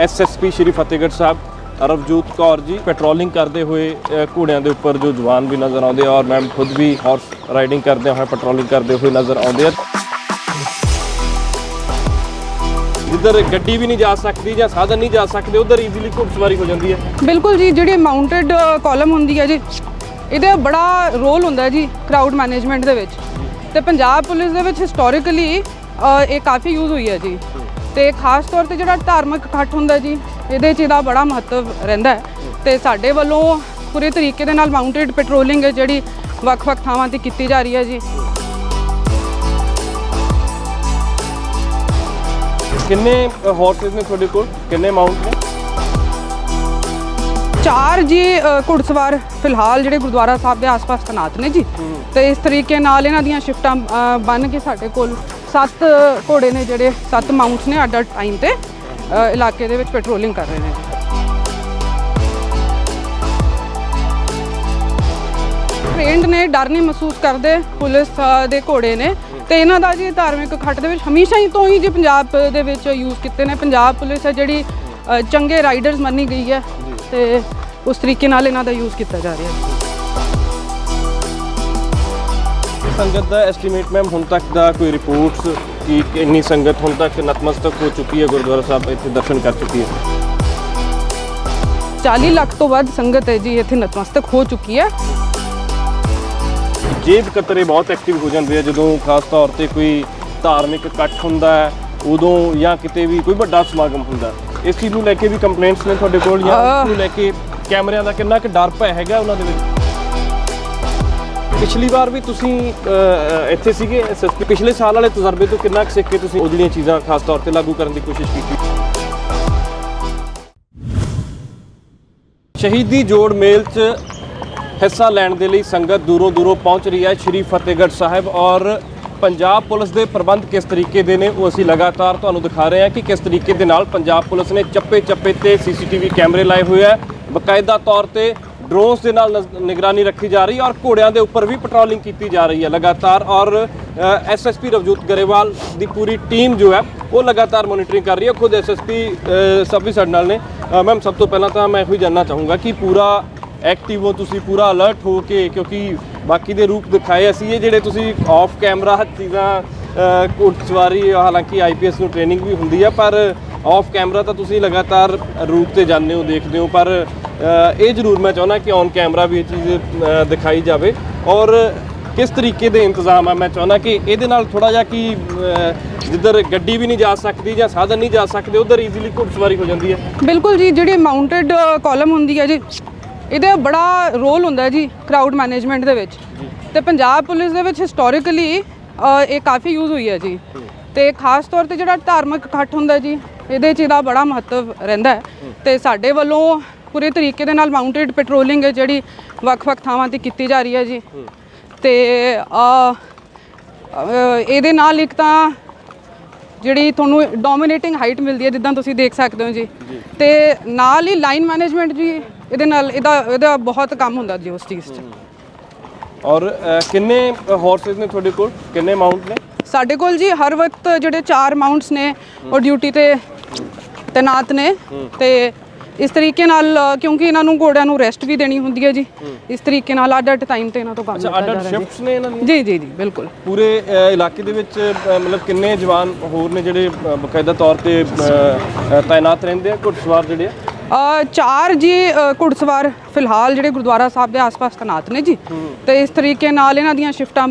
SSP Shri Fatehgarh Sahib, Ravjot Kaur ji patrolling ਕਰਦੇ ਹੋਏ ਘੋੜਿਆਂ ਦੇ ਉੱਪਰ ਜੋ ਜਵਾਨ ਵੀ ਨਜ਼ਰ ਆਉਂਦੇ ਆ ਔਰ ਮੈਮ ਖੁਦ ਵੀ ਹਾਰਸ ਰਾਈਡਿੰਗ ਕਰਦੇ ਹੋਏ ਪੈਟਰੋਲਿੰਗ ਕਰਦੇ ਹੋਏ ਨਜ਼ਰ ਆਉਂਦੇ ਆ। ਜਿੱਧਰ ਗੱਡੀ ਵੀ ਨਹੀਂ ਜਾ ਸਕਦੀ ਜਾਂ ਸਾਧਨ ਨਹੀਂ ਜਾ ਸਕਦੇ, ਉਧਰ ਈਜ਼ੀਲੀ ਘੁੜਸਵਾਰੀ ਹੋ ਜਾਂਦੀ ਹੈ। ਬਿਲਕੁਲ ਜੀ, ਜਿਹੜੀ ਮਾਊਂਟਡ ਕਾਲਮ ਹੁੰਦੀ ਹੈ ਜੀ, ਇਹਦਾ ਬੜਾ ਰੋਲ ਹੁੰਦਾ ਜੀ ਕਰਾਊਡ ਮੈਨੇਜਮੈਂਟ ਦੇ ਵਿੱਚ। ਤੇ ਪੰਜਾਬ ਪੁਲਿਸ ਦੇ ਵਿੱਚ ਹਿਸਟੋਰੀਕਲੀ ਇਹ ਕਾਫੀ ਯੂਜ਼ ਹੋਈ ਹੈ ਜੀ। ਤੇ ਖਾਸ ਤੌਰ ਤੇ ਜਿਹੜਾ ਧਾਰਮਿਕ ਇਕੱਠ ਹੁੰਦਾ ਜੀ ਇਹਦੇ 'ਚ ਇਹਦਾ ਬੜਾ ਮਹੱਤਵ ਰਹਿੰਦਾ ਹੈ। ਤੇ ਸਾਡੇ ਵੱਲੋਂ ਪੂਰੇ ਤਰੀਕੇ ਦੇ ਨਾਲ ਮਾਊਂਟਡ ਪੈਟਰੋਲਿੰਗ ਹੈ ਜਿਹੜੀ ਵੱਖ-ਵੱਖ ਥਾਵਾਂ ਤੇ ਕੀਤੀ ਜਾ ਰਹੀ ਹੈ ਜੀ। ਕਿੰਨੇ ਹਾਰਸਸ ਨੇ ਤੁਹਾਡੇ ਕੋਲ? ਕਿੰਨੇ ਮਾਊਂਟ ਨੇ? ਚਾਰ ਜੀ ਘੁੜਸਵਾਰ ਫਿਲਹਾਲ ਜਿਹੜੇ ਗੁਰਦੁਆਰਾ ਸਾਹਿਬ ਦੇ ਆਸ-ਪਾਸ ਤੈਨਾਤ ਨੇ ਜੀ। ਤੇ ਇਸ ਤਰੀਕੇ ਨਾਲ ਇਹਨਾਂ ਦੀਆਂ ਸ਼ਿਫਟਾਂ ਬਣ ਕੇ ਸਾਡੇ ਕੋਲ ਸੱਤ ਘੋੜੇ ਨੇ ਜਿਹੜੇ ਸੱਤ ਮਾਊਂਟਸ ਨੇ ਅੱਡ ਅੱਡ ਟਾਈਮ ਤੇ ਇਲਾਕੇ ਦੇ ਵਿੱਚ ਪੈਟਰੋਲਿੰਗ ਕਰ ਰਹੇ ਨੇ ਟ੍ਰੇਨਡ ਨੇ ਡਰ ਨਹੀਂ ਮਹਿਸੂਸ ਕਰਦੇ ਪੁਲਿਸ ਦੇ ਘੋੜੇ ਨੇ। ਤੇ ਇਹਨਾਂ ਦਾ ਜੀ ਧਾਰਮਿਕ ਖੱਟ ਦੇ ਵਿੱਚ ਹਮੇਸ਼ਾ ਹੀ ਤੋਂ ਹੀ ਜੀ ਪੰਜਾਬ ਦੇ ਵਿੱਚ ਯੂਜ਼ ਕੀਤੇ ਨੇ। ਪੰਜਾਬ ਪੁਲਿਸ ਹੈ ਜਿਹੜੀ ਚੰਗੇ ਰਾਈਡਰਸ ਮੰਨੀ ਗਈ ਹੈ ਤੇ ਉਸ ਤਰੀਕੇ ਨਾਲ ਇਹਨਾਂ ਦਾ ਯੂਜ਼ ਕੀਤਾ ਜਾ ਰਿਹਾ ਹੈ। ਸੰਗਤ ਦਾ ਐਸਟੀਮੇਟ ਮੈਮ ਹੁਣ ਤੱਕ ਦਾ ਕੋਈ ਰਿਪੋਰਟਸ ਕਿ ਇੰਨੀ ਸੰਗਤ ਹੁਣ ਤੱਕ ਨਤਮਸਤਕ ਹੋ ਚੁੱਕੀ ਹੈ ਗੁਰਦੁਆਰਾ ਸਾਹਿਬ ਇੱਥੇ ਦਰਸ਼ਨ ਕਰ ਚੁੱਕੀ ਹੈ? 40 ਲੱਖ ਤੋਂ ਵੱਧ ਸੰਗਤ ਹੈ ਜੀ ਇੱਥੇ ਨਤਮਸਤਕ ਹੋ ਚੁੱਕੀ ਹੈ। ਜੇਬ ਕਤਰੇ ਬਹੁਤ ਐਕਟਿਵ ਹੋ ਜਾਂਦੇ ਆ ਜਦੋਂ ਖਾਸ ਤੌਰ ਤੇ ਕੋਈ ਧਾਰਮਿਕ ਇਕੱਠ ਹੁੰਦਾ ਹੈ ਉਦੋਂ ਜਾਂ ਕਿਤੇ ਵੀ ਕੋਈ ਵੱਡਾ ਸਮਾਗਮ ਹੁੰਦਾ। ਇਸ ਚੀਜ਼ ਨੂੰ ਲੈ ਕੇ ਵੀ ਕੰਪਲੇਂਟਸ ਨੇ ਤੁਹਾਡੇ ਕੋਲ ਜਾਂ ਇਸ ਨੂੰ ਲੈ ਕੇ ਕੈਮਰਿਆਂ ਦਾ ਕਿੰਨਾ ਕੁ ਡਰ ਭੈ ਹੈਗਾ ਉਹਨਾਂ ਦੇ ਵਿੱਚ? ਪਿਛਲੀ ਵਾਰ ਵੀ ਤੁਸੀਂ ਇੱਥੇ ਸੀਗੇ ਪਿਛਲੇ ਸਾਲ ਵਾਲੇ ਤਜਰਬੇ ਤੋਂ ਕਿੰਨਾ ਕੁ ਸਿੱਖ ਕੇ ਤੁਸੀਂ ਉਹ ਜਿਹੜੀਆਂ ਚੀਜ਼ਾਂ ਖਾਸ ਤੌਰ ਤੇ ਲਾਗੂ ਕਰਨ ਦੀ ਕੋਸ਼ਿਸ਼ ਕੀਤੀ? ਸ਼ਹੀਦੀ ਜੋੜ ਮੇਲ 'ਚ ਹਿੱਸਾ ਲੈਣ ਦੇ ਲਈ ਸੰਗਤ ਦੂਰੋਂ ਦੂਰੋਂ ਪਹੁੰਚ ਰਹੀ ਹੈ ਸ਼੍ਰੀ ਫਤਿਹਗੜ੍ਹ ਸਾਹਿਬ ਔਰ ਪੰਜਾਬ ਪੁਲਿਸ ਦੇ ਪ੍ਰਬੰਧ ਕਿਸ ਤਰੀਕੇ ਦੇ ਨੇ ਉਹ ਅਸੀਂ ਲਗਾਤਾਰ ਤੁਹਾਨੂੰ ਦਿਖਾ ਰਹੇ ਹਾਂ ਕਿ ਕਿਸ ਤਰੀਕੇ ਦੇ ਨਾਲ ਪੰਜਾਬ ਪੁਲਿਸ ਨੇ ਚੱਪੇ ਚੱਪੇ ਤੇ ਸੀਸੀਟੀਵੀ ਕੈਮਰੇ ਲਾਏ ਹੋਏ ਆ ਬਕਾਇਦਾ ਤੌਰ ਤੇ ਡਰੋਨਸ ਦੇ ਨਾਲ ਨਜ਼- ਨਿਗਰਾਨੀ ਰੱਖੀ ਜਾ ਰਹੀ ਹੈ ਔਰ ਘੋੜਿਆਂ ਦੇ ਉੱਪਰ ਵੀ ਪੈਟਰੋਲਿੰਗ ਕੀਤੀ ਜਾ ਰਹੀ ਹੈ ਲਗਾਤਾਰ ਔਰ ਐਸਐਸਪੀ ਰਵਜੋਤ ਗਰੇਵਾਲ ਦੀ ਪੂਰੀ ਟੀਮ ਜੋ ਹੈ ਉਹ ਲਗਾਤਾਰ ਮੋਨੀਟਰਿੰਗ ਕਰ ਰਹੀ ਹੈ। ਖੁਦ ਐਸਐਸਪੀ ਸਭ ਵੀ ਸਾਡੇ ਨਾਲ ਨੇ। ਮੈਮ ਸਭ ਤੋਂ ਪਹਿਲਾਂ ਤਾਂ ਮੈਂ ਇਹੋ ਹੀ ਜਾਨਣਾ ਚਾਹੂੰਗਾ ਕਿ ਪੂਰਾ ਐਕਟਿਵ ਹੋ ਤੁਸੀਂ ਪੂਰਾ ਅਲਰਟ ਹੋ ਕੇ ਕਿਉਂਕਿ ਬਾਕੀ ਦੇ ਰੂਪ ਦਿਖਾਏ ਅਸੀਂ। ਇਹ ਜਿਹੜੇ ਤੁਸੀਂ ਆਫ ਕੈਮਰਾ ਚੀਜ਼ਾਂ ਅ, ਘੋੜਸਵਾਰੀ ਹਾਲਾਂਕਿ ਆਈਪੀਐਸ ਨੂੰ ਟ੍ਰੇਨਿੰਗ ਵੀ ਹੁੰਦੀ ਹੈ ਪਰ ਆਫ ਕੈਮਰਾ ਤਾਂ ਤੁਸੀਂ ਲਗਾਤਾਰ ਰੂਪ ਤੇ ਜਾਂਦੇ ਹੋ ਦੇਖਦੇ ਹੋ ਪਰ ਇਹ ਜ਼ਰੂਰ ਮੈਂ ਚਾਹੁੰਦਾ ਕਿ ਔਨ ਕੈਮਰਾ ਵੀ ਇਹ ਚੀਜ਼ ਦਿਖਾਈ ਜਾਵੇ। ਔਰ ਕਿਸ ਤਰੀਕੇ ਦੇ ਇੰਤਜ਼ਾਮ ਆ ਮੈਂ ਚਾਹੁੰਦਾ ਕਿ ਇਹਦੇ ਨਾਲ ਥੋੜਾ ਜਿਹਾ ਕਿ ਜਿੱਧਰ ਗੱਡੀ ਵੀ ਨਹੀਂ ਜਾ ਸਕਦੀ ਜਾਂ ਸਾਧਨ ਨਹੀਂ ਜਾ ਸਕਦੇ ਉਧਰ ਈਜ਼ੀਲੀ ਘੋੜਸਵਾਰੀ ਹੋ ਜਾਂਦੀ ਹੈ। ਬਿਲਕੁਲ ਜੀ ਜਿਹੜੀ ਮਾਊਂਟਡ ਕਾਲਮ ਹੁੰਦੀ ਹੈ ਜੀ ਇਹਦਾ ਬੜਾ ਰੋਲ ਹੁੰਦਾ ਹੈ ਜੀ ਕਰਾਊਡ ਮੈਨੇਜਮੈਂਟ ਦੇ ਵਿੱਚ। ਤੇ ਪੰਜਾਬ ਪੁਲਿਸ ਦੇ ਵਿੱਚ ਹਿਸਟੋਰੀਕਲੀ ਇਹ ਕਾਫੀ ਯੂਜ਼ ਹੋਈ ਹੈ ਜੀ। ਤੇ ਖਾਸ ਤੌਰ ਤੇ ਜਿਹੜਾ ਧਾਰਮਿਕ ਇਕੱਠ ਹੁੰਦਾ ਜੀ ਇਹਦੇ 'ਚ ਇਹਦਾ ਬੜਾ ਮਹੱਤਵ ਰਹਿੰਦਾ ਹੈ। ਤੇ ਸਾਡੇ ਵੱਲੋਂ ਪੂਰੇ ਤਰੀਕੇ ਦੇ ਨਾਲ ਮਾਊਂਟਡ ਪੈਟਰੋਲਿੰਗ ਹੈ ਜਿਹੜੀ ਵੱਖ-ਵੱਖ ਥਾਵਾਂ ਤੇ ਕੀਤੀ ਜਾ ਰਹੀ ਹੈ ਜੀ। ਤੇ ਅ, ਇਹਦੇ ਨਾਲ ਇੱਕ ਤਾਂ ਜਿਹੜੀ ਤੁਹਾਨੂੰ ਡੋਮੀਨੇਟਿੰਗ ਹਾਈਟ ਮਿਲਦੀ ਹੈ ਜਿੱਦਾਂ ਤੁਸੀਂ ਦੇਖ ਸਕਦੇ ਹੋ ਜੀ। ਤੇ ਨਾਲ ਹੀ ਲਾਈਨ ਮੈਨੇਜਮੈਂਟ ਜੀ ਇਹਦੇ ਨਾਲ ਇਹਦਾ ਇਹਦਾ ਬਹੁਤ ਕੰਮ ਹੁੰਦਾ ਜੀ ਉਸ ਚੀਜ਼ 'ਚ। ਔਰ ਕਿੰਨੇ ਹਾਰਸਸ ਨੇ ਤੁਹਾਡੇ ਕੋਲ? ਕਿੰਨੇ ਮਾਊਂਟ ਨੇ? ਸਾਡੇ ਕੋਲ ਜੀ ਹਰ ਵਕਤ ਜਿਹੜੇ ਚਾਰ ਮਾਊਂਟਸ ਨੇ ਉਹ ਡਿਊਟੀ ਤੇ ਤੈਨਾਤ ਨੇ ਤੇ ਇਸ ਤਰੀਕੇ ਨਾਲ ਕਿਉਂਕਿ ਇਹਨਾਂ ਨੂੰ ਘੋੜਿਆਂ ਨੂੰ ਰੈਸਟ ਵੀ ਦੇਣੀ ਹੁੰਦੀ ਹੈ ਜੀ। ਇਸ ਤਰੀਕੇ ਨਾਲ ਅੱਡ ਅੱਡ ਟਾਈਮ ਤੇ ਇਹਨਾਂ ਤੋਂ ਕੰਮ ਅੱਛਾ ਅੱਡ ਸ਼ਿਫਟਸ ਨੇ ਇਹਨਾਂ ਦੀ ਜੀ ਜੀ ਜੀ ਬਿਲਕੁਲ। ਪੂਰੇ ਇਲਾਕੇ ਦੇ ਵਿੱਚ ਮਤਲਬ ਕਿੰਨੇ ਜਵਾਨ ਹੋਰ ਨੇ ਜਿਹੜੇ ਬਕਾਇਦਾ ਤੌਰ ਤੇ ਤਾਇਨਾਤ ਰਹਿੰਦੇ ਆ ਘੁੜਸਵਾਰ ਜਿਹੜੇ ਆ? ਚਾਰ ਜੀ ਘੁੜਸਵਾਰ ਫਿਲਹਾਲ ਜਿਹੜੇ ਗੁਰਦੁਆਰਾ ਸਾਹਿਬ ਦੇ ਆਸ-ਪਾਸ ਤੈਨਾਤ ਨੇ ਜੀ। ਤੇ ਇਸ ਤਰੀਕੇ ਨਾਲ ਇਹਨਾਂ ਦੀਆਂ ਸ਼ਿਫਟਾਂ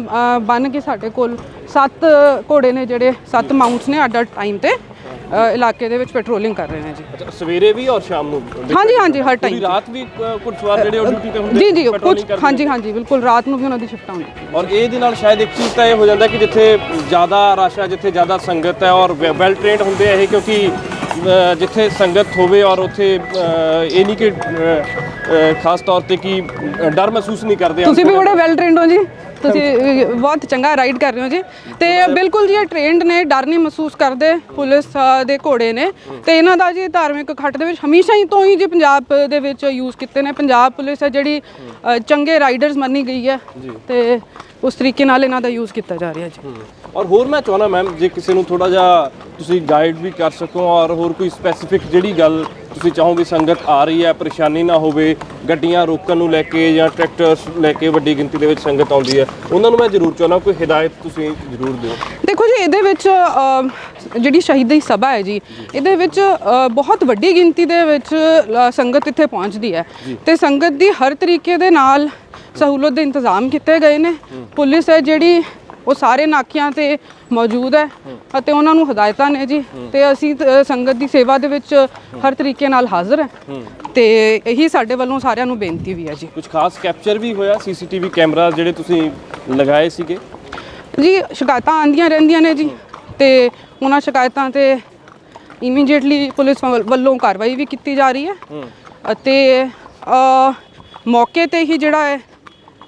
ਬਣ ਕੇ ਸਾਡੇ ਕੋਲ ਸੱਤ ਘੋੜੇ ਨੇ ਜਿਹੜੇ ਸੱਤ ਮਾਊਂਟਸ ਨੇ ਅੱਡ ਅੱਡ ਟਾਈਮ ਤੇ। ਅ, ਇਲਾਕੇ ਦੇ ਵਿੱਚ ਪੈਟਰੋਲਿੰਗ ਕਰ ਰਹੇ ਨੇ ਜੀ। ਅੱਛਾ ਸਵੇਰੇ ਵੀ ਔਰ ਸ਼ਾਮ ਨੂੰ? ਵੀ? ਹਾਂਜੀ ਹਾਂਜੀ ਹਰ ਪੂਰੀ ਟਾਈਮ ਰਾਤ ਵੀ ਅ, ਘੁੜਸਵਾਰ ਜਿਹੜੇ ਉਹ ਡਿਊਟੀ ਤੇ ਹੁੰਦੇ ਜੀ ਜੀ patrolling ਕੁਝ ਕਰਦੇ ਹਾਂਜੀ ਹਾਂਜੀ ਬਿਲਕੁਲ ਰਾਤ ਨੂੰ ਵੀ ਉਹਨਾਂ ਦੀ ਸ਼ਿਫਟਾਂ ਹੁੰਦੀਆਂ ਔਰ ਇਹਦੇ ਨਾਲ ਸ਼ਾਇਦ ਇੱਕ ਚੀਜ਼ ਤਾਂ ਇਹ ਹੋ ਜਾਂਦਾ ਕਿ ਜਿੱਥੇ ਜ਼ਿਆਦਾ ਰਸ਼ ਹੈ ਜਿੱਥੇ ਜ਼ਿਆਦਾ ਸੰਗਤ ਹੈ ਔਰ ਵੈਲ ਟ੍ਰੇਨਡ ਹੁੰਦੇ ਆ ਇਹ ਕਿਉਂਕਿ ਅ, ਜਿੱਥੇ ਸੰਗਤ ਹੋਵੇ ਔਰ ਉੱਥੇ ਅ, ਇਹ ਨਹੀਂ ਕਿ ਅ, ਅ, ਖਾਸ ਤੌਰ ਤੇ ਕਿ ਡਰ ਮਹਿਸੂਸ ਨਹੀਂ ਕਰਦੇ ਤੁਸੀਂ ਵੀ ਬੜੇ ਵੈਲ ਟ੍ਰੇਨਡ ਹੋ ਜੀ। ਤੁਸੀਂ ਬਹੁਤ ਚੰਗਾ ਰਾਈਡ ਕਰ ਰਹੇ ਹੋ ਜੀ। ਤੇ ਬਿਲਕੁਲ ਜੀ ਇਹ ਟ੍ਰੇਨਡ ਨੇ ਡਰ ਨਹੀਂ ਮਹਿਸੂਸ ਕਰਦੇ ਪੁਲਿਸ ਦੇ ਘੋੜੇ ਨੇ। ਤੇ ਇਹਨਾਂ ਦਾ ਜੀ ਧਾਰਮਿਕ ਖੱਟ ਦੇ ਵਿੱਚ ਹਮੇਸ਼ਾ ਹੀ ਤੋਂ ਹੀ ਜੀ ਪੰਜਾਬ ਦੇ ਵਿੱਚ ਯੂਜ਼ ਕੀਤੇ ਨੇ। ਪੰਜਾਬ ਪੁਲਿਸ ਹੈ ਜਿਹੜੀ ਚੰਗੇ ਰਾਈਡਰਸ ਮੰਨੀ ਗਈ ਹੈ। ਤੇ ਉਸ ਤਰੀਕੇ ਨਾਲ ਇਹਨਾਂ ਦਾ ਯੂਜ਼ ਕੀਤਾ ਜਾ ਰਿਹਾ ਜੀ। ਔਰ ਹੋਰ ਮੈਂ ਚਾਹੁੰਦਾ ਮੈਮ ਜੇ ਕਿਸੇ ਨੂੰ ਥੋੜਾ ਜਿਹਾ ਤੁਸੀਂ ਗਾਈਡ ਵੀ ਕਰ ਸਕੋ ਔਰ ਹੋਰ ਕੋਈ ਸਪੈਸੀਫਿਕ ਜਿਹੜੀ ਗੱਲ ਤੁਸੀਂ ਚਾਹੋ ਵੀ ਸੰਗਤ ਆ ਰਹੀ ਹੈ ਪਰੇਸ਼ਾਨੀ ਨਾ ਹੋਵੇ ਗੱਡੀਆਂ ਰੋਕਣ ਨੂੰ ਲੈ ਕੇ ਜਾਂ ਟਰੈਕਟਰਸ ਲੈ ਕੇ ਵੱਡੀ ਗਿਣਤੀ ਦੇ ਵਿੱਚ ਸੰਗਤ ਆਉਂਦੀ ਹੈ ਉਹਨਾਂ ਨੂੰ ਮੈਂ ਜ਼ਰੂਰ ਚਾਹੁੰਦਾ ਕੋਈ ਹਦਾਇਤ ਤੁਸੀਂ ਜ਼ਰੂਰ ਦਿਓ। ਦੇਖੋ ਜੀ ਇਹਦੇ ਵਿੱਚ ਜਿਹੜੀ ਸ਼ਹੀਦੀ ਸਭਾ ਹੈ ਜੀ ਇਹਦੇ ਵਿੱਚ ਬਹੁਤ ਵੱਡੀ ਗਿਣਤੀ ਦੇ ਵਿੱਚ ਸੰਗਤ ਇੱਥੇ ਪਹੁੰਚਦੀ ਹੈ। ਤੇ ਸੰਗਤ ਦੀ ਹਰ ਤਰੀਕੇ ਦੇ ਨਾਲ ਸਹੂਲਤ ਦੇ ਇੰਤਜ਼ਾਮ ਕੀਤੇ ਗਏ ਨੇ। ਪੁਲਿਸ ਹੈ ਜਿਹੜੀ ਉਹ ਸਾਰੇ ਨਾਕਿਆਂ ਤੇ ਮੌਜੂਦ ਹੈ ਅਤੇ ਉਹਨਾਂ ਨੂੰ ਹਦਾਇਤਾਂ ਨੇ ਜੀ। ਤੇ ਅਸੀਂ ਤ- ਸੰਗਤ ਦੀ ਸੇਵਾ ਦੇ ਵਿੱਚ ਹਰ ਤਰੀਕੇ ਨਾਲ ਹਾਜ਼ਰ ਹੈ। ਤੇ ਇਹੀ ਸਾਡੇ ਵੱਲੋਂ ਸਾਰਿਆਂ ਨੂੰ ਬੇਨਤੀ ਵੀ ਹੈ ਜੀ। ਕੁਝ ਖਾਸ ਕੈਪਚਰ ਵੀ ਹੋਇਆ ਸੀਸੀਟੀਵੀ ਕੈਮਰਾ ਜਿਹੜੇ ਤੁਸੀਂ ਲਗਾਏ ਸੀਗੇ? ਜੀ ਸ਼ਿਕਾਇਤਾਂ ਆਂਦੀਆਂ ਰਹਿੰਦੀਆਂ ਨੇ ਜੀ। ਤੇ ਉਹਨਾਂ ਸ਼ਿਕਾਇਤਾਂ ਤੇ ਇਮੀਡੀਏਟਲੀ ਪੁਲਿਸ ਵੱਲ- ਵੱਲੋਂ ਕਾਰਵਾਈ ਵੀ ਕੀਤੀ ਜਾ ਰਹੀ ਹੈ। ਅਤੇ ਅ, ਮੌਕੇ ਤੇ ਹੀ ਜਿਹੜਾ ਹੈ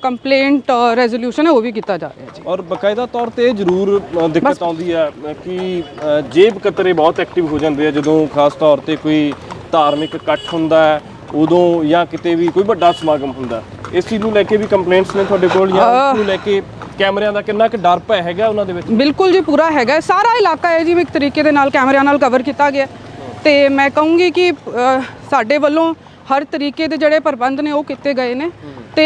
ਕੰਪਲੇਂਟ ਰੈਜ਼ੋਲੂਸ਼ਨ ਹੈ ਉਹ ਵੀ ਕੀਤਾ ਜਾ ਰਿਹਾ ਜੀ ਔਰ ਬਕਾਇਦਾ ਤੌਰ ਤੇ ਇਹ ਜ਼ਰੂਰ ਅ, ਦਿੱਕਤ ਆਉਂਦੀ ਹੈ ਅ, ਕਿ ਅ, ਜੇਬ ਕਤਰੇ ਬਹੁਤ ਐਕਟਿਵ ਹੋ ਜਾਂਦੇ ਆ ਜਦੋਂ ਖਾਸ ਤੌਰ ਤੇ ਕੋਈ ਧਾਰਮਿਕ ਇਕੱਠ ਹੁੰਦਾ ਹੈ ਉਦੋਂ ਜਾਂ ਕਿਤੇ ਵੀ ਕੋਈ ਵੱਡਾ ਸਮਾਗਮ ਹੁੰਦਾ ਹੈ। ਇਸ ਚੀਜ਼ ਨੂੰ ਲੈ ਕੇ ਵੀ ਕੰਪਲੇਂਟਸ ਨੇ ਤੁਹਾਡੇ ਕੋਲ ਜਾਂ ਇਸ ਨੂੰ ਲੈ ਕੇ ਕੈਮਰਿਆਂ ਦਾ ਕਿੰਨਾ ਕੁ ਡਰ ਭੈ ਹੈਗਾ ਉਹਨਾਂ ਦੇ ਵਿੱਚ ਬਿਲਕੁਲ ਜੀ ਪੂਰਾ ਹੈਗਾ ਹੈ। ਸਾਰਾ ਇਲਾਕਾ ਹੈ ਜੀ ਇੱਕ ਤਰੀਕੇ ਦੇ ਨਾਲ ਕੈਮਰਿਆਂ ਨਾਲ ਕਵਰ ਕੀਤਾ ਗਿਆ ਹੈ। ਤੇ ਮੈਂ ਕਹੂੰਗੀ ਕਿ ਅ, ਸਾਡੇ ਵੱਲੋਂ ਹਰ ਤਰੀਕੇ ਦੇ ਜਿਹੜੇ ਪ੍ਰਬੰਧ ਨੇ ਉਹ ਕੀਤੇ ਗਏ ਨੇ ਤੇ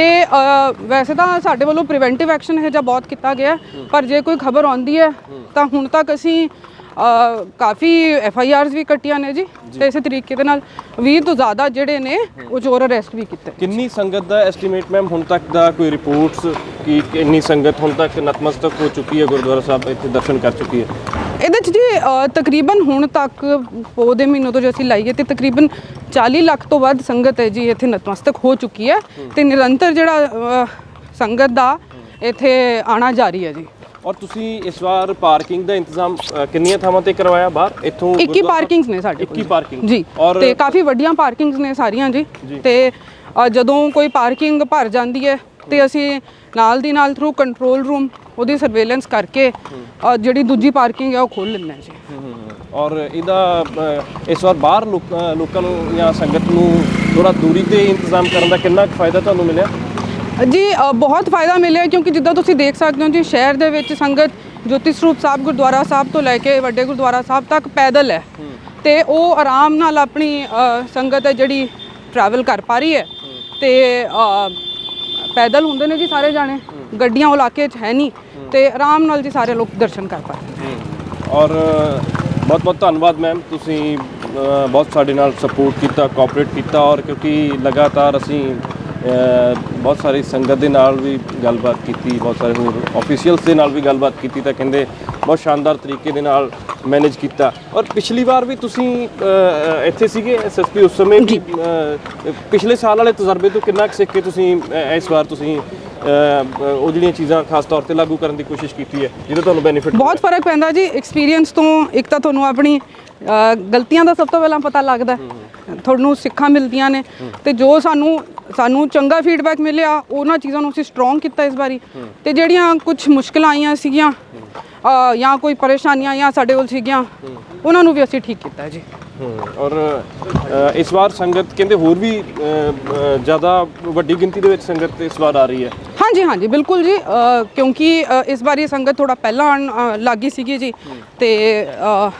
ਵੈਸੇ ਤਾਂ ਸਾਡੇ ਵੱਲੋਂ ਪ੍ਰੀਵੈਂਟਿਵ ਐਕਸ਼ਨ ਹੈ ਜਾਂ ਬਹੁਤ ਕੀਤਾ ਗਿਆ। ਪਰ ਜੇ ਕੋਈ ਖਬਰ ਆਉਂਦੀ ਹੈ ਤਾਂ ਹੁਣ ਤੱਕ ਅਸੀਂ ਕਾਫੀ ਐਫ ਆਈ ਆਰਸ ਵੀ ਕੱਟੀਆਂ ਨੇ ਜੀ ਤੇ ਇਸੇ ਤਰੀਕੇ ਦੇ ਨਾਲ 20 ਤੋਂ ਜ਼ਿਆਦਾ ਜਿਹੜੇ ਨੇ ਉਹ ਚੋਰ ਅਰੈਸਟ ਵੀ ਕੀਤੇ ਕਿੰਨੀ ਸੰਗਤ ਦਾ ਐਸਟੀਮੇਟ ਮੈਮ ਹੁਣ ਤੱਕ ਦਾ ਕੋਈ ਰਿਪੋਰਟਸ ਕਿ ਕਿੰਨੀ ਸੰਗਤ ਹੁਣ ਤੱਕ ਨਤਮਸਤਕ ਹੋ ਚੁੱਕੀ ਹੈ ਗੁਰਦੁਆਰਾ ਸਾਹਿਬ ਇੱਥੇ ਦਰਸ਼ਨ ਕਰ ਚੁੱਕੀ ਹੈ? ਇਹਦੇ 'ਚ ਜੀ ਤਕਰੀਬਨ ਹੁਣ ਤੱਕ ਪੌਦੇ ਮਹੀਨੋਂ ਤੋਂ ਜੇ ਅਸੀਂ ਲਾਈਏ ਤੇ ਤਕਰੀਬਨ 40 ਲੱਖ ਤੋਂ ਵੱਧ ਸੰਗਤ ਹੈ ਜੀ ਇੱਥੇ ਨਤਮਸਤਕ ਹੋ ਚੁੱਕੀ ਹੈ ਤੇ ਨਿਰੰਤਰ ਜਿਹੜਾ ਅ, ਸੰਗਤ ਦਾ ਇੱਥੇ ਆਣਾ ਜਾਰੀ ਹੈ ਜੀ। ਔਰ ਤੁਸੀਂ ਇਸ ਵਾਰ ਪਾਰਕਿੰਗ ਦਾ ਇੰਤਜ਼ਾਮ ਅ, ਕਿੰਨੀਆਂ ਥਾਵਾਂ ਤੇ ਕਰਵਾਇਆ? ਬਾਹਰ? ਇੱਥੋਂ 21 ਗੁਰਦੁਆਰਾ- ਪਾਰਕਿੰਗਸ ਨੇ ਸਾਡੇ 21 ਪਾਰਕਿੰਗ। ਜੀ ਔਰ ਤੇ ਕਾਫੀ ਵੱਡੀਆਂ ਪਾਰਕਿੰਗਸ ਨੇ ਸਾਰੀਆਂ ਜੀ। ਤੇ ਅ, ਜਦੋਂ ਕੋਈ ਪਾਰਕਿੰਗ ਭਰ ਜਾਂਦੀ ਹੈ ਤੇ ਅਸੀਂ ਨਾਲ ਦੀ ਨਾਲ ਥਰੂ ਕੰਟਰੋਲ ਰੂਮ ਉਹਦੀ ਸਰਵੇਲੈਂਸ ਕਰਕੇ ਜਿਹੜੀ ਦੂਜੀ ਪਾਰਕਿੰਗ ਹੈ ਉਹ ਖੋਲ ਹਾਂ ਜੀ। ਔਰ ਇਹਦਾ ਅ, ਇਸ ਵਾਰ ਬਾਹਰ ਲੋਕਾਂ ਲੋਕਾਂ ਨੂੰ ਜਾਂ ਸੰਗਤ ਨੂੰ ਥੋੜਾ ਦੂਰੀ ਤੇ ਇੰਤਜ਼ਾਮ ਕਰਨ ਦਾ ਕਿੰਨਾ ਕੁ ਫਾਇਦਾ ਤੁਹਾਨੂੰ ਮਿਲਿਆ? ਜੀ ਅ, ਬਹੁਤ ਫਾਇਦਾ ਮਿਲਿਆ ਕਿਉਂਕਿ ਜਿੱਦਾਂ ਤੁਸੀਂ ਦੇਖ ਸਕਦੇ ਹੋ ਜੀ ਸ਼ਹਿਰ ਦੇ ਵਿੱਚ ਸੰਗਤ ਜੋਤੀ ਸਰੂਪ ਸਾਹਿਬ ਗੁਰਦੁਆਰਾ ਸਾਹਿਬ ਤੋਂ ਲੈ ਕੇ ਵੱਡੇ ਗੁਰਦੁਆਰਾ ਸਾਹਿਬ ਤੱਕ ਪੈਦਲ ਹੈ। ਤੇ ਉਹ ਆਰਾਮ ਨਾਲ ਆਪਣੀ ਅ, ਸੰਗਤ ਹੈ ਜਿਹੜੀ ਟਰੈਵਲ ਕਰ ਪਾ ਰਹੀ ਹੈ। ਤੇ ਅ, ਪੈਦਲ ਹੁੰਦੇ ਨੇ ਜੀ ਸਾਰੇ ਜਾਣੇ। ਗੱਡੀਆਂ ਉਹ ਇਲਾਕੇ 'ਚ ਹੈ ਨਹੀਂ ਤੇ ਆਰਾਮ ਨਾਲ ਜੀ ਸਾਰੇ ਲੋਕ ਦਰਸ਼ਨ ਕਰ ਪਾ ਔਰ ਬਹੁਤ ਬਹੁਤ ਧੰਨਵਾਦ ਮੈਮ ਤੁਸੀਂ ਅ, ਬਹੁਤ ਸਾਡੇ ਨਾਲ ਸਪੋਰਟ ਕੀਤਾ ਕੋਆਪਰੇਟ ਕੀਤਾ ਔਰ ਕਿਉਂਕਿ ਲਗਾਤਾਰ ਅਸੀਂ ਅ, ਬਹੁਤ ਸਾਰੀ ਸੰਗਤ ਦੇ ਨਾਲ ਵੀ ਗੱਲਬਾਤ ਕੀਤੀ ਬਹੁਤ ਸਾਰੇ ਹੋਰ ਆਫੀਸ਼ੀਅਲਸ ਦੇ ਨਾਲ ਵੀ ਗੱਲਬਾਤ ਕੀਤੀ ਤਾਂ ਕਹਿੰਦੇ ਬਹੁਤ ਸ਼ਾਨਦਾਰ ਤਰੀਕੇ ਦੇ ਨਾਲ ਮੈਨੇਜ ਕੀਤਾ। ਔਰ ਪਿਛਲੀ ਵਾਰ ਵੀ ਤੁਸੀਂ ਇੱਥੇ ਸੀਗੇ ਐਸਐਸਪੀ ਉਸ ਸਮੇਂ ਪਿਛਲੇ ਸਾਲ ਵਾਲੇ ਤਜਰਬੇ ਤੋਂ ਕਿੰਨਾ ਸਿੱਖ ਕੇ ਤੁਸੀਂ ਇਸ ਵਾਰ ਤੁਸੀਂ ਉਹ ਜਿਹੜੀਆਂ ਚੀਜ਼ਾਂ ਖਾਸ ਤੌਰ ਤੇ ਲਾਗੂ ਕਰਨ ਦੀ ਕੋਸ਼ਿਸ਼ ਕੀਤੀ ਹੈ ਜਿਹਦਾ ਤੁਹਾਨੂੰ ਬੈਨੀਫਿਟ ਬਹੁਤ ਫ਼ਰਕ ਪੈਂਦਾ ਜੀ ਐਕਸਪੀਰੀਅੰਸ ਤੋਂ ਇੱਕ ਤਾਂ ਤੁਹਾਨੂੰ ਆਪਣੀ ਗਲਤੀਆਂ ਦਾ ਸਭ ਤੋਂ ਪਹਿਲਾਂ ਪਤਾ ਲੱਗਦਾ। ਤੁਹਾਨੂੰ ਸਿੱਖਾਂ ਮਿਲਦੀਆਂ ਨੇ ਤੇ ਜੋ ਸਾਨੂੰ ਸਾਨੂੰ ਚੰਗਾ ਫੀਡਬੈਕ ਮਿਲਿਆ ਉਹਨਾਂ ਚੀਜ਼ਾਂ ਨੂੰ ਅਸੀਂ ਸਟਰੋਂਗ ਕੀਤਾ ਇਸ ਵਾਰੀ। ਤੇ ਜਿਹੜੀਆਂ ਕੁਝ ਮੁਸ਼ਕਲਾਂ ਆਈਆਂ ਸੀਗੀਆਂ ਜਾਂ ਕੋਈ ਪਰੇਸ਼ਾਨੀਆਂ ਜਾਂ ਸਾਡੇ ਕੋਲ ਸੀਗੀਆਂ ਉਹਨਾਂ ਨੂੰ ਵੀ ਅਸੀਂ ਠੀਕ ਕੀਤਾ ਜੀ। ਔਰ ਅ, ਇਸ ਵਾਰ ਸੰਗਤ ਕਹਿੰਦੇ ਹੋਰ ਵੀ ਜ਼ਿਆਦਾ ਵੱਡੀ ਗਿਣਤੀ ਦੇ ਵਿੱਚ ਸੰਗਤ ਇਸ ਵਾਰ ਆ ਰਹੀ ਹੈ। ਹਾਂਜੀ ਹਾਂਜੀ ਬਿਲਕੁਲ ਜੀ ਅ, ਕਿਉਂਕਿ ਅ, ਇਸ ਵਾਰੀ ਸੰਗਤ ਥੋੜਾ ਪਹਿਲਾਂ ਆਉਣ, ਅ, ਲੱਗੀ ਸੀਗੀ ਜੀ ਤੇ ਅ,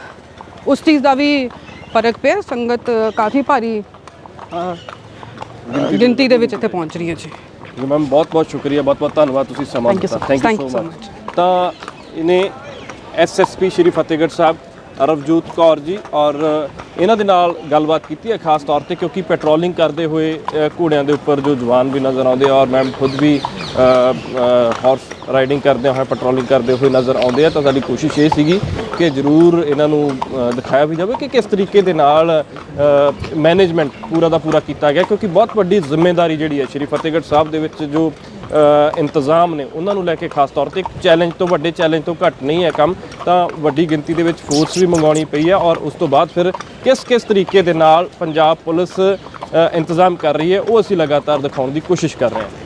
ਉਸ ਚੀਜ਼ ਦਾ ਵੀ ਫ਼ਰਕ ਪਿਆ ਸੰਗਤ ਕਾਫੀ ਭਾਰੀ ਅ, ਗਿਣਤੀ ਦੇ ਵਿੱਚ ਇੱਥੇ ਪਹੁੰਚ ਰਹੀ ਹੈ ਜੀ। ਜੀ ਮੈਮ ਬਹੁਤ ਬਹੁਤ ਸ਼ੁਕਰੀਆ ਬਹੁਤ ਬਹੁਤ ਧੰਨਵਾਦ ਤੁਸੀਂ ਸਮਾਂ Thank you, ਦਿੱਤਾ. Thank Thank you you so so much ਤਾਂ ਇਹਨੇ ਐਸਐਸਪੀ ਸ਼੍ਰੀ ਫਤਿਹਗੜ੍ਹ ਸਾਹਿਬ ਰਵਜੋਤ ਕੌਰ ਜੀ ਔਰ ਇਹਨਾਂ ਦੇ ਨਾਲ ਗੱਲਬਾਤ ਕੀਤੀ ਹੈ ਖਾਸ ਤੌਰ ਤੇ ਕਿਉਂਕਿ ਪੈਟਰੋਲਿੰਗ ਕਰਦੇ ਹੋਏ ਘੋੜਿਆਂ ਦੇ ਉੱਪਰ ਜੋ ਜਵਾਨ ਵੀ ਨਜ਼ਰ ਆਉਂਦੇ ਆ ਔਰ ਮੈਮ ਖੁਦ ਵੀ ਹਾਰਸ ਰਾਈਡਿੰਗ ਕਰਦੇ ਹੋਏ ਪੈਟਰੋਲਿੰਗ ਕਰਦੇ ਹੋਏ ਨਜ਼ਰ ਆਉਂਦੇ ਆ, ਤਾਂ ਸਾਡੀ ਕੋਸ਼ਿਸ਼ ਇਹ ਸੀਗੀ ਕਿ ਜ਼ਰੂਰ ਇਹਨਾਂ ਨੂੰ ਦਿਖਾਇਆ ਵੀ ਜਾਵੇ ਕਿ ਕਿਸ ਤਰੀਕੇ ਦੇ ਨਾਲ ਮੈਨੇਜਮੈਂਟ ਪੂਰਾ ਦਾ ਪੂਰਾ ਕੀਤਾ ਗਿਆ, ਕਿਉਂਕਿ ਬਹੁਤ ਵੱਡੀ ਜ਼ਿੰਮੇਵਾਰੀ ਜਿਹੜੀ ਹੈ ਸ਼੍ਰੀ ਫਤਿਹਗੜ੍ਹ ਸਾਹਿਬ ਦੇ ਵਿੱਚ ਜੋ ਇੰਤਜ਼ਾਮ ਨੇ ਉਹਨਾਂ ਨੂੰ ਲੈ ਕੇ ਖਾਸ ਤੌਰ ਤੇ ਇੱਕ ਚੈਲੰਜ ਤੋਂ ਵੱਡੇ ਚੈਲੰਜ ਤੋਂ ਘੱਟ ਨਹੀਂ ਹੈ ਕੰਮ, ਤਾਂ ਵੱਡੀ ਗਿਣਤੀ ਦੇ ਵਿੱਚ ਫੋਰਸ ਵੀ ਮੰਗਾਉਣੀ ਪਈ ਹੈ ਔਰ ਉਸ ਤੋਂ ਬਾਅਦ ਫਿਰ ਕਿਸ ਕਿਸ ਤਰੀਕੇ ਦੇ ਨਾਲ ਪੰਜਾਬ ਪੁਲਿਸ ਇੰਤਜ਼ਾਮ ਕਰ ਰਹੀ ਹੈ, ਉਹ ਅਸੀਂ ਲਗਾਤਾਰ ਦਿਖਾਉਣ ਦੀ ਕੋਸ਼ਿਸ਼ ਕਰ ਰਹੇ ਹਾਂ।